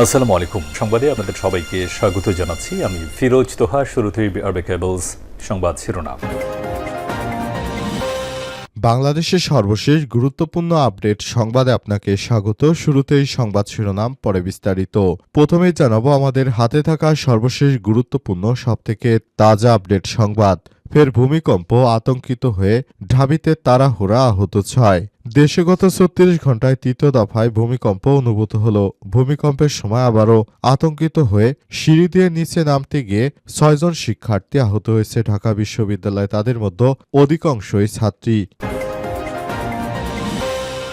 আসসালামু আলাইকুম। সংবাদে আপনাদের সবাইকে স্বাগত জানাচ্ছি। আমি ফিরোজ তোহা, শুরুতেই আরবে কেবলস সংবাদ শিরোনাম। বাংলাদেশের সর্বশেষ গুরুত্বপূর্ণ আপডেট সংবাদে আপনাকে স্বাগত। শুরুতেই সংবাদ শিরোনাম, পরে বিস্তারিত। প্রথমে জানাব, আমাদের হাতে থাকা সর্বশেষ গুরুত্বপূর্ণ, সবথেকে তাজা আপডেট সংবাদ। ফের ভূমিকম্প আতঙ্কিত হয়ে ঢাবিতে তাড়াহুড়া আহত ছয়। দেশে গত ছত্রিশ ঘন্টায় তৃতীয় দফায় ভূমিকম্প অনুভূত হল। ভূমিকম্পের সময় আবারও আতঙ্কিত হয়ে সিঁড়ি দিয়ে নিচে নামতে গিয়ে ছয়জন শিক্ষার্থী আহত হয়েছে ঢাকা বিশ্ববিদ্যালয়। তাদের মধ্যে অধিকাংশই ছাত্রী।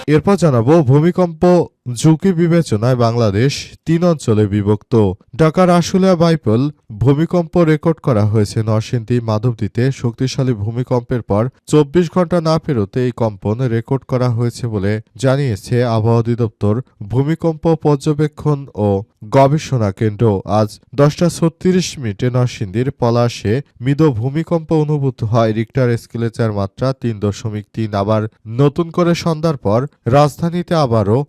এরপর জানাব, ভূমিকম্প ঝুঁকি বিবেচনায় বাংলাদেশ তিন অঞ্চলে বিভক্ত। ঢাকার আশুলিয়া বাইপল ভূমিকম্প রেকর্ড করা হয়েছে নরসিংদী মাধবদীতে। শক্তিশালী ভূমিকম্পের পর চব্বিশ ঘণ্টা না পেরোতে এই কম্পন রেকর্ড করা হয়েছে বলে জানিয়েছে আবহাওয়া অধিদপ্তর। ভূমিকম্প পর্যবেক্ষণ ও গবেষণা কেন্দ্র। আজ দশটা ছত্রিশ মিনিটে নরসিংদীর পলাশে মৃদ ভূমিকম্প অনুভূত হয়। রিক্টার স্কেলে চার মাত্রা তিন দশমিক তিন আবার নতুন করে সন্ধ্যার পর রাজধানীতে আবারও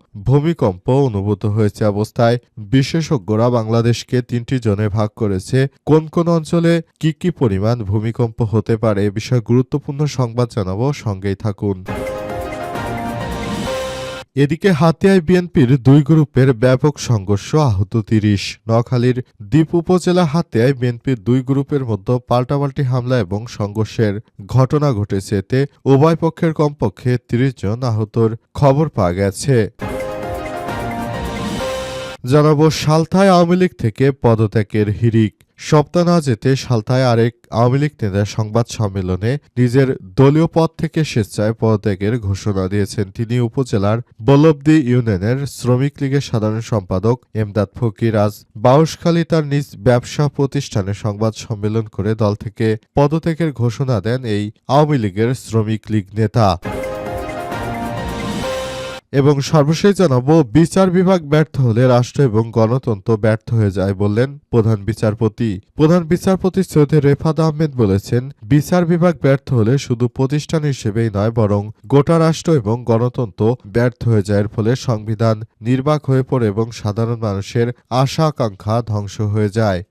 ভূমিকম্প অনুভূত হয়েছে অবস্থায়। বিশেষজ্ঞরা বাংলাদেশকে তিনটি জোনে ভাগ করেছে। কোন কোন অঞ্চলে কি কি পরিমাণ ভূমিকম্প হতে পারে বিষয়ে গুরুত্বপূর্ণ সংবাদ জানাব। সঙ্গেই থাকুন। এদিকে হাতিয়ায় বিএনপির দুই গ্রুপের ব্যাপক সংঘর্ষ আহত তিরিশ। নোয়াখালীর দ্বীপ উপজেলা হাতিয়ায় বিএনপির দুই গ্রুপের মধ্যে পাল্টাপাল্টি হামলা এবং সংঘর্ষের ঘটনা ঘটেছে। এতে উভয় পক্ষের কমপক্ষে তিরিশ জন আহতর খবর পাওয়া গেছে। জানাব সালথায় আওয়ামী লীগ থেকে পদত্যাগের হিরিক সপ্তাহ না যেতে সালথায় আরেক আওয়ামী লীগ নেতা সংবাদ সম্মেলনে নিজের দলীয় পদ থেকে স্বেচ্ছায় পদত্যাগের ঘোষণা দিয়েছেন তিনি উপজেলার বল্লভদী ইউনিয়নের শ্রমিক লীগের সাধারণ সম্পাদক এমদাদ ফকির। আজ বাউশখালী তার নিজ ব্যবসা প্রতিষ্ঠানে সংবাদ সম্মেলন করে দল থেকে পদত্যাগের ঘোষণা দেন এই আওয়ামী লীগের শ্রমিক লীগ নেতা। এবং সর্বশেষ জানাব, বিচার বিভাগ ব্যর্থ হলে রাষ্ট্র এবং গণতন্ত্র ব্যর্থ হয়ে যায় বললেন প্রধান বিচারপতি। প্রধান বিচারপতি সৈয়দ রেফাত আহমেদ বলেছেন, বিচার বিভাগ ব্যর্থ হলে শুধু প্রতিষ্ঠান হিসেবেই নয়, বরং গোটা রাষ্ট্র এবং গণতন্ত্র ব্যর্থ হয়ে যায় এর ফলে সংবিধান নির্বাক হয়ে পড়ে এবং সাধারণ মানুষের আশা আকাঙ্ক্ষা ধ্বংস হয়ে যায়।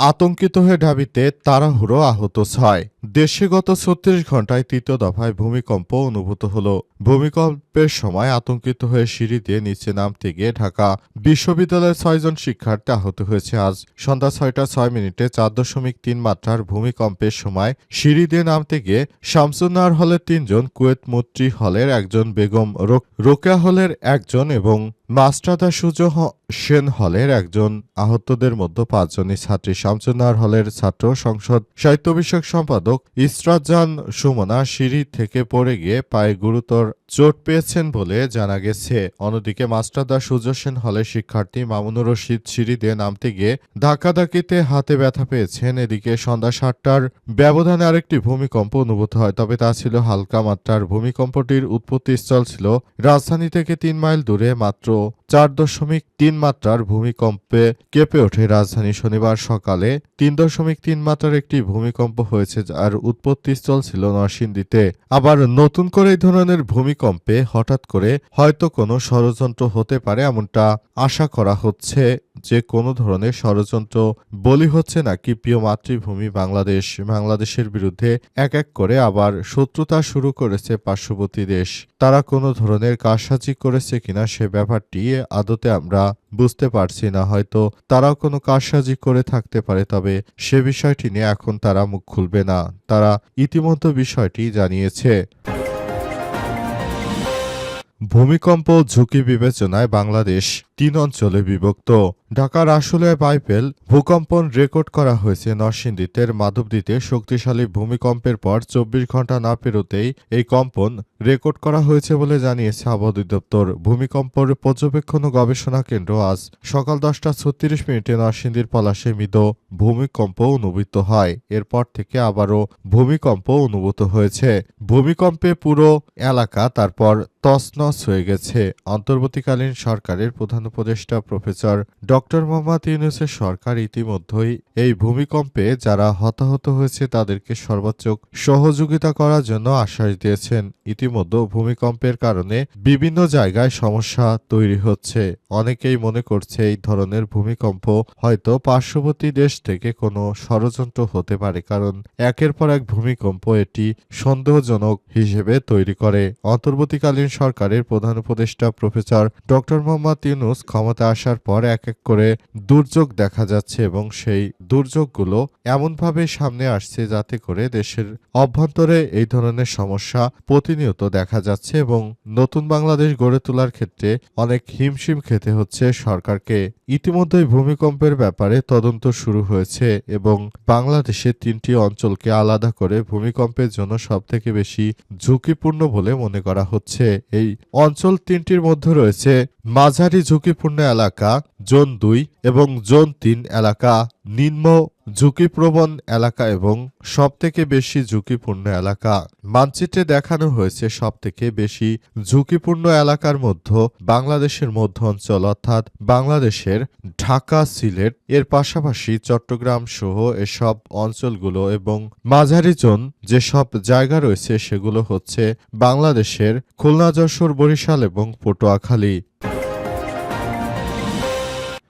আতঙ্কিত হয়ে ঢাবিতে তাড়াহুড়ো আহত ছয়। দেশে গত ছত্রিশ ঘন্টায় তৃতীয় দফায় ভূমিকম্প অনুভূত হল। ভূমিকম্পের সময় আতঙ্কিত হয়ে সিঁড়ি দিয়ে নিচে নামতে গিয়ে ঢাকা বিশ্ববিদ্যালয়ের ছয়জন শিক্ষার্থী আহত হয়েছে। আজ সন্ধ্যা ছয়টা ছয় মিনিটে চার দশমিক তিন মাত্রার ভূমিকম্পের সময় সিঁড়ি দিয়ে নামতে গিয়ে শামসুন্নার হলের তিনজন, কুয়েত মৈত্রী হলের একজন, বেগম রোক- রোকেয়া হলের একজন এবং মাস্টাদা সুজো সেন হলের একজন আহতদের মধ্যে পাঁচজনই ছাত্রী শামসুন্নার হলের ছাত্র সংসদ সাহিত্য বিষয়ক সম্পাদক ইসরাজান সুমনা সিঁড়ি থেকে পড়ে গিয়ে পায়ে গুরুতর চোট পেয়েছেন বলে জানা গেছে। অন্যদিকে মাস্টারদা সুজো সেন হলের শিক্ষার্থী মামুনুর রশিদ সিঁড়ি দিয়ে নামতে গিয়ে ধাক্কাধাক্কিতে হাতে ব্যথা পেয়েছেন। এদিকে সন্ধ্যা সাতটার ব্যবধানে আরেকটি ভূমিকম্প অনুভূত হয়, তবে তা ছিল হালকা মাত্রার। ভূমিকম্পটির উৎপত্তি স্থল ছিল রাজধানী থেকে তিন মাইল দূরে, মাত্র চার দশমিক তিন মাত্রার ভূমিকম্পে কেঁপে ওঠে রাজধানী। শনিবার সকালে তিন দশমিক তিন মাত্রার একটি ভূমিকম্প হয়েছে, যার উৎপত্তিস্থল ছিল নরসিংদীতে। আবার নতুন করে এই ধরনের ভূমিকম্পে হঠাৎ করে হয়তো কোনো ষড়যন্ত্র হতে পারে এমনটা আশা করা হচ্ছে যে কোনো ধরনের ষড়যন্ত্র বলি হচ্ছে নাকি প্রিয় মাতৃভূমি বাংলাদেশ। বাংলাদেশের বিরুদ্ধে এক এক করে আবার শত্রুতা শুরু করেছে পার্শ্ববর্তী দেশ। তারা কোনো ধরনের কারসাজি করেছে কিনা সে ব্যাপারটি আদতে আমরা বুঝতে পারছি না। হয়তো তারাও কোনো কারসাজি করে থাকতে পারে, তবে সে বিষয়টি নিয়ে এখন তারা মুখ খুলবে না। তারা ইতিমধ্যে বিষয়টি জানিয়েছে। ভূমিকম্প ঝুঁকি বিবেচনায় বাংলাদেশ তিন অঞ্চলে বিভক্ত। ঢাকার আশুলিয়ায় বাইপেল ভূকম্পন রেকর্ড করা হয়েছে নরসিংদীতের মাধবদীতে শক্তিশালী ভূমিকম্পের পর চব্বিশ ঘণ্টা না পেরোতেই এই কম্পন রেকর্ড করা হয়েছে বলে জানিয়েছে আবহাওয়া অধিদপ্তর। ভূমিকম্পর পর্যবেক্ষণ ও গবেষণা কেন্দ্র আজ সকাল দশটা ছত্রিশ মিনিটে নরসিংদীর পলাশে মৃদ ভূমিকম্প অনুভূত হয়। এরপর থেকে আবারও ভূমিকম্প অনুভূত হয়েছে। ভূমিকম্পে পুরো এলাকা তারপর তছনছ হয়ে গেছে। অন্তর্বর্তীকালীন সরকারের প্রধান উপদেষ্টা প্রফেসর ডক্টর মোহাম্মদ ইউনুসের সরকার ইতিমধ্যেই এই ভূমিকম্পে যারা হতাহত হয়েছে তাদেরকে সর্বোচ্চ সহযোগিতা করার জন্য আশ্বাস দিয়েছেন। ইতিমধ্যে ভূমিকম্পের কারণে বিভিন্ন জায়গায় সমস্যা তৈরি হচ্ছে। অনেকেই মনে করছে এই ধরনের ভূমিকম্প হয়তো পার্শ্ববর্তী দেশ থেকে কোনো ষড়যন্ত্র হতে পারে, কারণ একের পর এক ভূমিকম্প এটি সন্দেহজনক হিসেবে তৈরি করে। অন্তর্বর্তীকালীন সরকারের প্রধান উপদেষ্টা প্রফেসর ডক্টর মোহাম্মদ ইউনুস ক্ষমতা আসার পর এক এক করে দুর্যোগ দেখা যাচ্ছে এবং সেই দুর্যোগগুলো এমনভাবে সামনে আসছে যাতে করে দেশের অভ্যন্তরে এই ধরনের সমস্যা প্রতিনিয়ত দেখা যাচ্ছে এবং নতুন বাংলাদেশ গড়ে তোলার ক্ষেত্রে অনেক হিমশিম খেতে হচ্ছে সরকারকে। ইতিমধ্যেই ভূমিকম্পের ব্যাপারে তদন্ত শুরু হয়েছে এবং বাংলাদেশের তিনটি অঞ্চলকে আলাদা করে ভূমিকম্পের জন্য সবথেকে বেশি ঝুঁকিপূর্ণ বলে মনে করা হচ্ছে। এই অঞ্চল তিনটির মধ্যে রয়েছে মাঝারি ঝুঁকিপূর্ণ এলাকা, জোন দুই এবং জোন তিন এলাকা, নিম্ন ঝুঁকিপ্রবণ এলাকা এবং সবথেকে বেশি ঝুঁকিপূর্ণ এলাকা। মানচিত্রে দেখানো হয়েছে সবথেকে বেশি ঝুঁকিপূর্ণ এলাকার মধ্যে বাংলাদেশের মধ্য অঞ্চল, অর্থাৎ বাংলাদেশের ঢাকা সিলেট। এর পাশাপাশি চট্টগ্রাম সহ এসব অঞ্চলগুলো এবং মাঝারি জোন যেসব জায়গা রয়েছে সেগুলো হচ্ছে বাংলাদেশের খুলনা, যশোর, বরিশাল এবং পটুয়াখালী।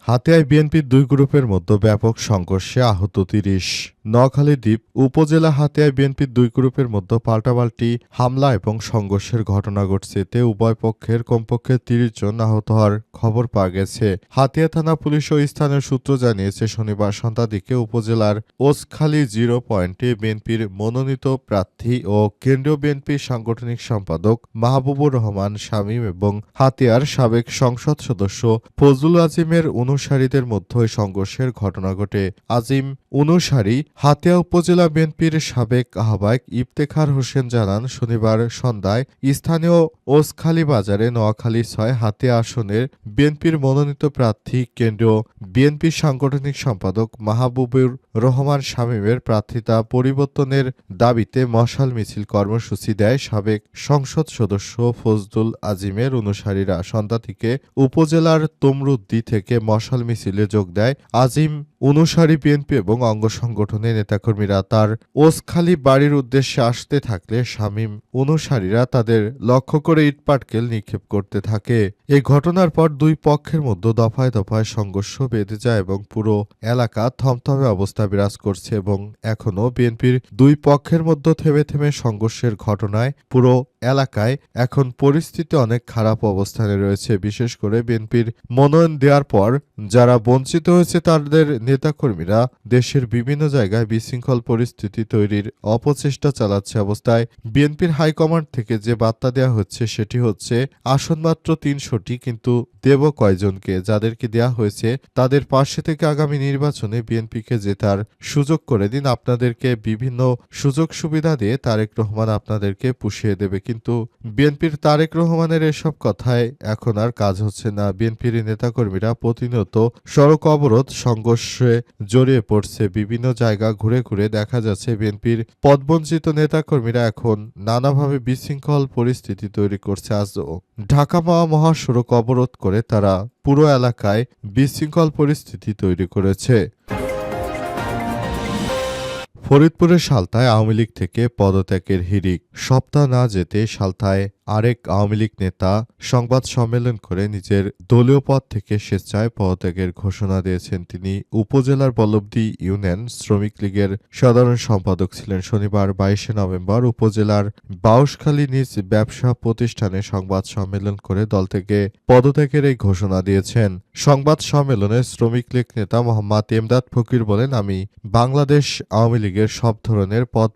হাতিয়ায় বিএনপির দুই গ্রুপের মধ্যে ব্যাপক সংঘর্ষে আহত তিরিশ। নোয়াখালী দ্বীপ উপজেলা হাতিয়ায় বিএনপির দুই গ্রুপের মধ্যে পাল্টাপাল্টি হামলা এবং সংঘর্ষের ঘটনা ঘটছে এতে উভয় পক্ষের কমপক্ষে তিরিশ জন আহত হওয়ার খবর পাওয়া গেছে। হাতিয়া থানা পুলিশ ও স্থানীয় সূত্র জানিয়েছে, শনিবার সন্ধ্যার দিকে উপজেলার ওসখালী জিরো পয়েন্টে বিএনপির মনোনীত প্রার্থী ও কেন্দ্রীয় বিএনপির সাংগঠনিক সম্পাদক মাহবুবুর রহমান, শামীম এবং হাতিয়ার সাবেক সংসদ সদস্য ফজলুল আজিমের অনুসারীদের মধ্যে সংঘর্ষের ঘটনা ঘটে। আজিম অনুসারী হাতিয়া উপজেলা বিএনপির সাবেক আহ্বায়ক ইফতেখার হোসেন জানান, শনিবার সন্ধ্যায় স্থানীয় ওসখালী বাজারে নোয়াখালী ছয় হাতিয়া আসনের বিএনপির মনোনীত প্রার্থী কেন্দ্রীয় বিএনপির সাংগঠনিক সম্পাদক মাহবুবুর রহমান শামীমের প্রার্থিতা পরিবর্তনের দাবিতে মশাল মিছিল কর্মসূচি দেয় সাবেক সংসদ সদস্য ফজলুল আজিমের অনুসারীরা। সন্ধ্যা থেকে উপজেলার তমরুদ্দি থেকে মশাল মিছিলে যোগ দেয় আজিম অনুসারী বিএনপি এবং অঙ্গ সংগঠনের নেতাকর্মীরা। তার ওসখালি বাড়ির উদ্দেশ্যে আসতে থাকলে শামীম অনুসারীরা তাদের লক্ষ্য করে ইটপাটকেল নিক্ষেপ করতে থাকে। এই ঘটনার পর দুই পক্ষের মধ্যে দফায় দফায় সংঘর্ষ বেঁধে যায় এবং পুরো এলাকা থমথমে অবস্থা বিরাজ করছে এবং এখনও বিএনপির দুই পক্ষের মধ্যে থেমে থেমে সংঘর্ষের ঘটনায় পুরো এলাকায় এখন পরিস্থিতি অনেক খারাপ অবস্থানে রয়েছে, বিশেষ করে বিএনপির মনোনয়ন দেওয়ার পর যারা বঞ্চিত হয়েছে তাদের নেতাকর্মীরা দেশের বিভিন্ন জায়গায় বিশৃঙ্খল পরিস্থিতি তৈরির অপচেষ্টা চালাচ্ছে অবস্থায়। বিএনপির হাইকমান্ড থেকে যে বার্তা দেওয়া হচ্ছে সেটি হচ্ছে, আসন মাত্র তিনশোটি কিন্তু দেব কয়জনকে যাদেরকে দেয়া হয়েছে তাদের পাশে থেকে আগামী নির্বাচনে বিএনপিকে জেতার সুযোগ করে দিন। আপনাদেরকে বিভিন্ন সুযোগ সুবিধা দিয়ে তারেক রহমান আপনাদেরকে পুষিয়ে দেবে কিন্তু বিএনপির তারেক রহমানের এসব কথায় এখন আর কাজ হচ্ছে না। বিএনপির নেতাকর্মীরা প্রতিনিয়ত সড়ক অবরোধ, সংঘর্ষে জড়িয়ে পড়ছে। বিভিন্ন জায়গা ঘুরে ঘুরে দেখা যাচ্ছে বিএনপির পদবঞ্চিত নেতাকর্মীরা এখন নানাভাবে বিশৃঙ্খল পরিস্থিতি তৈরি করছে। আজও ঢাকা পাওয়া মহাসড়ক অবরোধ করে তারা পুরো এলাকায় বিশৃঙ্খল পরিস্থিতি তৈরি করেছে। ফরিদপুরের সালতায় আওয়ামী লীগ থেকে পদত্যাগের হিড়িক। সপ্তাহ না যেতে সালতায় আরেক আওয়ামী লীগ নেতা সংবাদ সম্মেলন করে নিজের দলীয় পদ থেকে স্বেচ্ছায় পদত্যাগের ঘোষণা দিয়েছেন তিনি। উপজেলার বল্লভদী ইউনিয়ন শ্রমিক লীগের সাধারণ সম্পাদক ছিলেন। শনিবার বাইশে নভেম্বর উপজেলার বাউশখালী নিজ ব্যবসা প্রতিষ্ঠানে সংবাদ সম্মেলন করে দল থেকে পদত্যাগের এই ঘোষণা দিয়েছেন। সংবাদ সম্মেলনে শ্রমিক লীগ নেতা মোহাম্মদ এমদাদ ফকির বলেন, আমি বাংলাদেশ আওয়ামী লীগের সব ধরনের পদ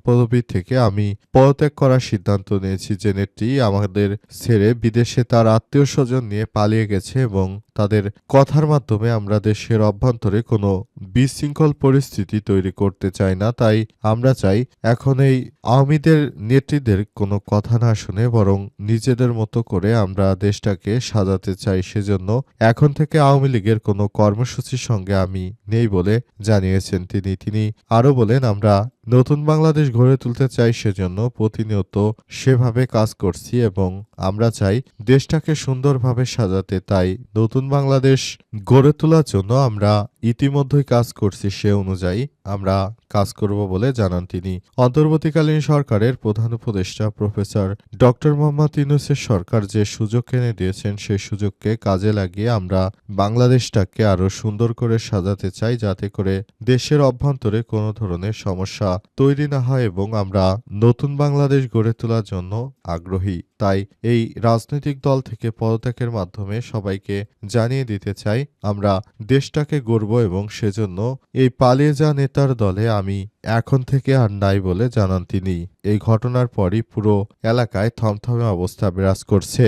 থেকে আমি পদত্যাগ করার সিদ্ধান্ত নিয়েছি। যে নেত্রী আমাদের ছেড়ে বিদেশে তার আত্মীয় স্বজন নিয়ে পালিয়ে গেছে এবং তাদের কথার মাধ্যমে আমরা দেশের অভ্যন্তরে কোনো বিশৃঙ্খল পরিস্থিতি তৈরি করতে চাই না। তাই আমরা চাই এখন এই আওয়ামীদের নেত্রীদের কোনো কথা না শুনে বরং নিজেদের মতো করে আমরা দেশটাকে সাজাতে চাই। সেজন্য এখন থেকে আওয়ামী লীগের কোনো কর্মসূচির সঙ্গে আমি নেই বলে জানিয়েছেন তিনি। তিনি আরও বলেন, আমরা নতুন বাংলাদেশ গড়ে তুলতে চাই, সেজন্য প্রতিনিয়ত সেভাবে কাজ করছি এবং আমরা চাই দেশটাকে সুন্দরভাবে সাজাতে। তাই নতুন বাংলাদেশ গড়ে তোলার জন্য আমরা ইতিমধ্যেই কাজ করছি সে অনুযায়ী। আমরা কাজ করব বলে জানান তিনি। অন্তর্বর্তীকালীন সরকারের প্রধান উপদেষ্টা প্রফেসর ডক্টর মোহাম্মদ ইউনুসের সরকার যে সুযোগ এনে দিয়েছেন, সেই সুযোগকে কাজে লাগিয়ে আমরা বাংলাদেশটাকে আরও সুন্দর করে সাজাতে চাই, যাতে করে দেশের অভ্যন্তরে কোনো ধরনের সমস্যা তৈরি না হয় এবং আমরা নতুন বাংলাদেশ গড়ে তোলার জন্য আগ্রহী। তাই এই রাজনৈতিক দল থেকে পদত্যাগের মাধ্যমে সবাইকে জানিয়ে দিতে চাই, আমরা দেশটাকে গড়ব এবং সেজন্য এই পালিয়ে যা নেতার দলে আমি এখন থেকে আর নাই বলে জানান তিনি। এই ঘটনার পরই পুরো এলাকায় থমথমে অবস্থা বিরাজ করছে।